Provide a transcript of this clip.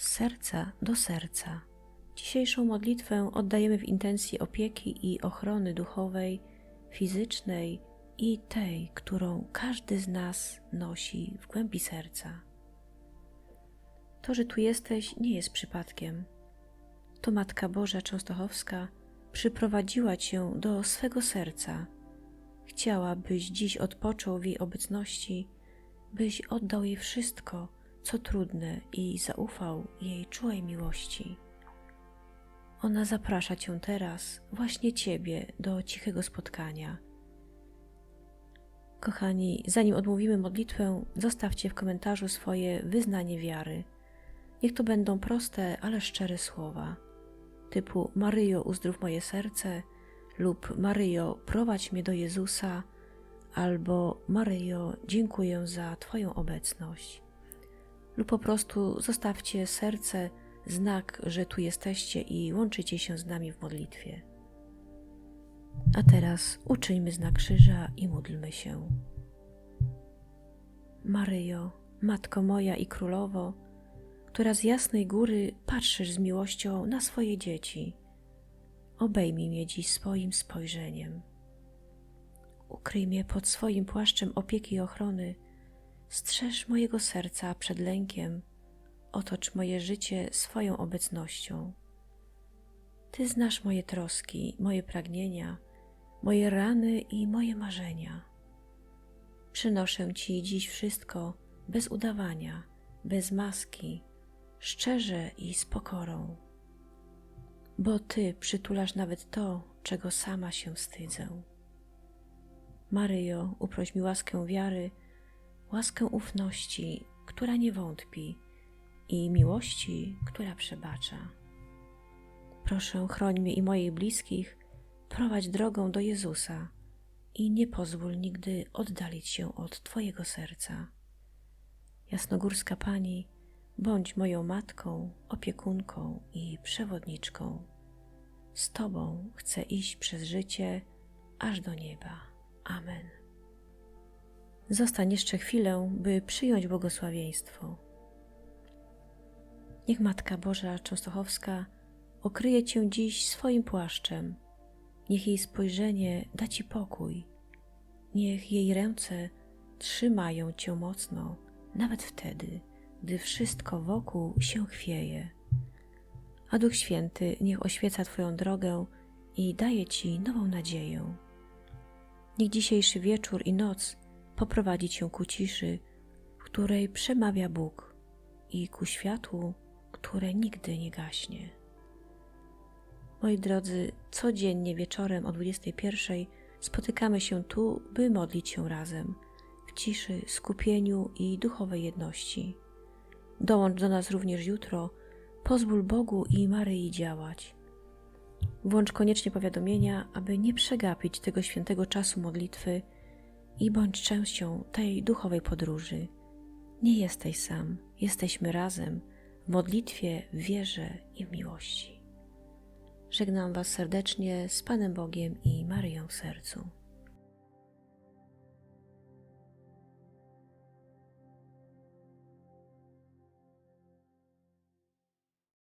serca do serca. Dzisiejszą modlitwę oddajemy w intencji opieki i ochrony duchowej, fizycznej i tej, którą każdy z nas nosi w głębi serca. To, że tu jesteś, nie jest przypadkiem. To Matka Boża Częstochowska przyprowadziła Cię do swego serca. Chciała, byś dziś odpoczął w jej obecności, byś oddał jej wszystko, co trudne i zaufał jej czułej miłości. Ona zaprasza Cię teraz, właśnie Ciebie, do cichego spotkania. Kochani, zanim odmówimy modlitwę, zostawcie w komentarzu swoje wyznanie wiary. Niech to będą proste, ale szczere słowa, typu Maryjo, uzdrów moje serce, lub Maryjo, prowadź mnie do Jezusa, albo Maryjo, dziękuję za Twoją obecność. Lub po prostu zostawcie serce, znak, że tu jesteście i łączycie się z nami w modlitwie. A teraz uczyńmy znak krzyża i módlmy się. Maryjo, Matko moja i Królowo, która z jasnej góry patrzysz z miłością na swoje dzieci, obejmij mnie dziś swoim spojrzeniem. Ukryj mnie pod swoim płaszczem opieki i ochrony, strzeż mojego serca przed lękiem, otocz moje życie swoją obecnością. Ty znasz moje troski, moje pragnienia, moje rany i moje marzenia. Przynoszę Ci dziś wszystko bez udawania, bez maski, szczerze i z pokorą, bo Ty przytulasz nawet to, czego sama się wstydzę. Maryjo, uproś mi łaskę wiary, łaskę ufności, która nie wątpi, i miłości, która przebacza. Proszę, chroń mnie i moich bliskich, prowadź drogą do Jezusa i nie pozwól nigdy oddalić się od Twojego serca. Jasnogórska Pani, bądź moją matką, opiekunką i przewodniczką. Z Tobą chcę iść przez życie aż do nieba. Amen. Zostań jeszcze chwilę, by przyjąć błogosławieństwo. Niech Matka Boża Częstochowska okryje Cię dziś swoim płaszczem. Niech jej spojrzenie da Ci pokój. Niech jej ręce trzymają Cię mocno, nawet wtedy, gdy wszystko wokół się chwieje. A Duch Święty niech oświeca Twoją drogę i daje Ci nową nadzieję. Niech dzisiejszy wieczór i noc poprowadzi Cię ku ciszy, w której przemawia Bóg i ku światłu, które nigdy nie gaśnie. Moi drodzy, codziennie wieczorem o 21 spotykamy się tu, by modlić się razem, w ciszy, skupieniu i duchowej jedności. Dołącz do nas również jutro, pozwól Bogu i Maryi działać. Włącz koniecznie powiadomienia, aby nie przegapić tego świętego czasu modlitwy i bądź częścią tej duchowej podróży. Nie jesteś sam, jesteśmy razem w modlitwie, w wierze i w miłości. Żegnam Was serdecznie z Panem Bogiem i Maryją w sercu.